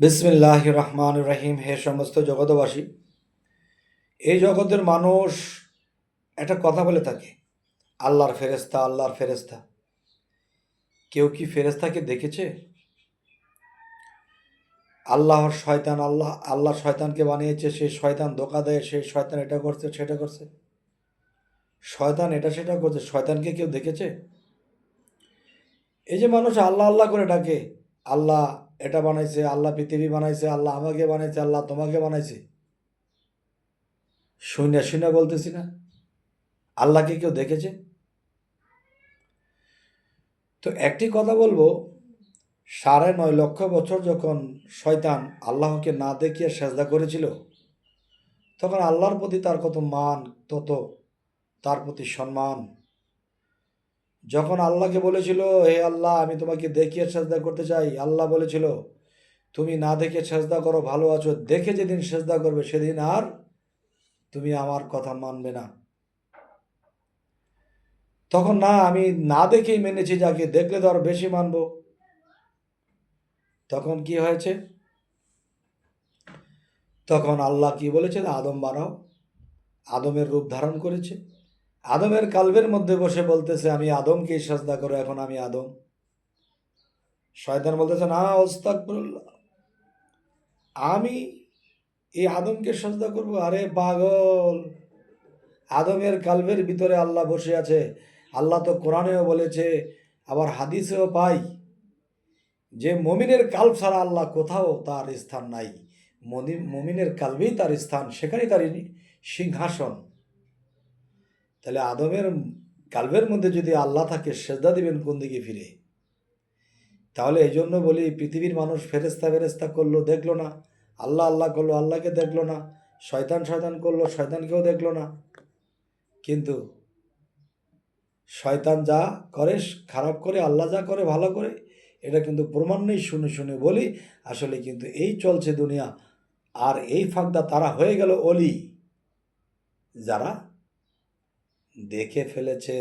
বিসমিল্লাহ রহমান রহিম। হে সমস্ত জগতবাসী এই জগতের মানুষ একটা কথা বলে থাকে, আল্লাহর ফেরেস্তা আল্লাহর ফেরেস্তা কেউ কি ফেরেস্তাকে দেখেছে? আল্লাহর শয়তান, আল্লাহ আল্লাহ শয়তানকে বানিয়েছে সেই শয়তান ধোকা দেয় সেই শয়তান এটা করছে, সেটা করছে। শয়তান এটা, সেটা করছে, শয়তানকে কেউ দেখেছে? এই যে মানুষ আল্লাহ আল্লাহ করে ডাকে, আল্লাহ এটা বানাইছে, আল্লাহ পৃথিবী বানাইছে, আল্লাহ আমাকে বানাইছে, আল্লাহ তোমাকে বানাইছে। শুনে শুনে বলতেছি না। আল্লাহকে কেউ দেখেছে? তো একটি কথা বলব, সাড়ে নয় লক্ষ বছর যখন শয়তান আল্লাহকে না দেখিয়ে সেজদা করেছিল, তখন আল্লাহর প্রতি তার কত মান, তত তার প্রতি সম্মান। যখন আল্লাহকে বলেছিল, হে আল্লাহ, আমি তোমাকে দেখিয়ে সেজদা করতে চাই। আল্লাহ বলেছিল, তুমি না দেখে সেজদা করো, ভালো আছো। দেখে যেদিন সেজদা করবে, সেদিন আর তুমি আমার কথা মানবে না। তখন না, আমি না দেখেই মেনেছি, যাকে দেখলে তো আর বেশি মানবো। তখন কি হয়েছে? তখন আল্লাহ কি বলেছে আদম বানাও। আদমের রূপ ধারণ করেছে। আদমের কালবের মধ্যে বসে বলতেছে, আমি আদমকেই সাজদা করো, এখন আমি আদম। শয়তান বলতেছে, না ওস্তাকবুল্লাহ আমি এই আদমকে সাজদা করব? আরে পাগল! আদমের কালবের ভিতরে আল্লাহ বসে আছে। আল্লাহ তো কোরআনেও বলেছে, আবার হাদিসেও পাই যে মমিনের কাল্ব ছাড়া আল্লাহ কোথাও তার স্থান নাই। মনি- মমিনের কালবেই তার স্থান, সেখানেই তার সিংহাসন। তাহলে আদমের কালবের মধ্যে যদি আল্লাহ থাকে, সেজদা দিবেন কোন দিকে ফিরে? তাহলে এই জন্য বলি, পৃথিবীর মানুষ ফেরেস্তা ফেরেস্তা করল, দেখল না। আল্লাহ আল্লাহ করল, আল্লাহকে দেখল না। শয়তান শয়তান করল, শয়তানকেও দেখল না। কিন্তু শয়তান যা করে, খারাপ করে, আল্লাহ যা করে, ভালো করে, এটা কিন্তু প্রমাণ নেই, শুনে শুনে বলি, আসলে কিন্তু এই চলছে দুনিয়া। আর এই ফাঁকদা তারা হয়ে গেল অলি। যারা দেখে ফেলেছে